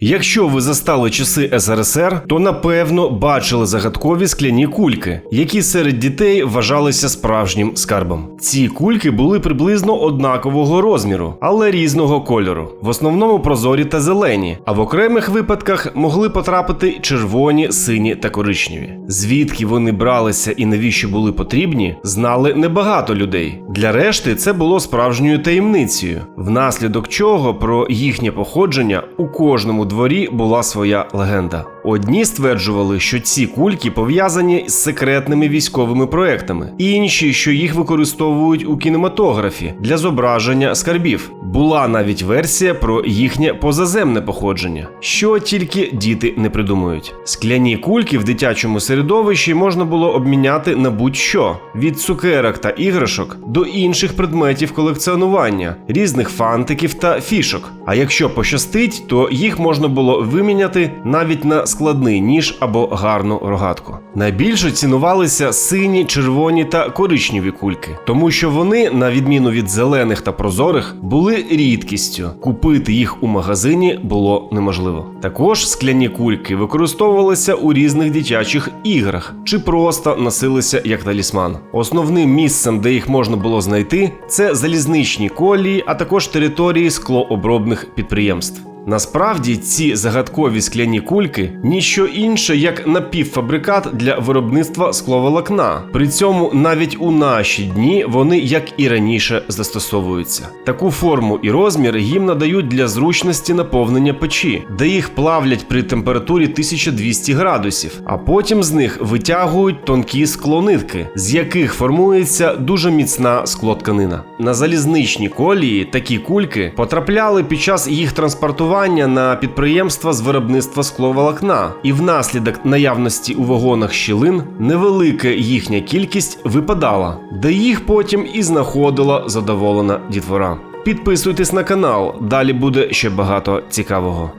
Якщо ви застали часи СРСР, то напевно бачили загадкові скляні кульки, які серед дітей вважалися справжнім скарбом. Ці кульки були приблизно однакового розміру, але різного кольору, в основному прозорі та зелені, а в окремих випадках могли потрапити червоні, сині та коричневі. Звідки вони бралися і навіщо були потрібні, знали небагато людей. Для решти це було справжньою таємницею, внаслідок чого про їхнє походження у кожному дворі була своя легенда. Одні стверджували, що ці кульки пов'язані з секретними військовими проектами, інші, що їх використовують у кінематографі для зображення скарбів. Була навіть версія про їхнє позаземне походження, що тільки діти не придумують. Скляні кульки в дитячому середовищі можна було обміняти на будь-що від цукерок та іграшок до інших предметів колекціонування, різних фантиків та фішок. А якщо пощастить, то їх можна було виміняти навіть на складний ніж або гарну рогатку. Найбільше цінувалися сині, червоні та коричневі кульки, тому що вони, на відміну від зелених та прозорих, були рідкістю. Купити їх у магазині було неможливо. Також скляні кульки використовувалися у різних дитячих іграх чи просто носилися як талісман. Основним місцем, де їх можна було знайти, це залізничні колії, а також території склообробних підприємств. Насправді ці загадкові скляні кульки ніщо інше, як напівфабрикат для виробництва скловолокна. При цьому навіть у наші дні вони, як і раніше, застосовуються. Таку форму і розмір їм надають для зручності наповнення печі, де їх плавлять при температурі 1200 градусів, а потім з них витягують тонкі склонитки, з яких формується дуже міцна склотканина. На залізничні колії такі кульки потрапляли під час їх транспортування на підприємства з виробництва скловолокна, і внаслідок наявності у вагонах щілин невелика їхня кількість випадала, де їх потім і знаходила задоволена дітвора. Підписуйтесь на канал, далі буде ще багато цікавого.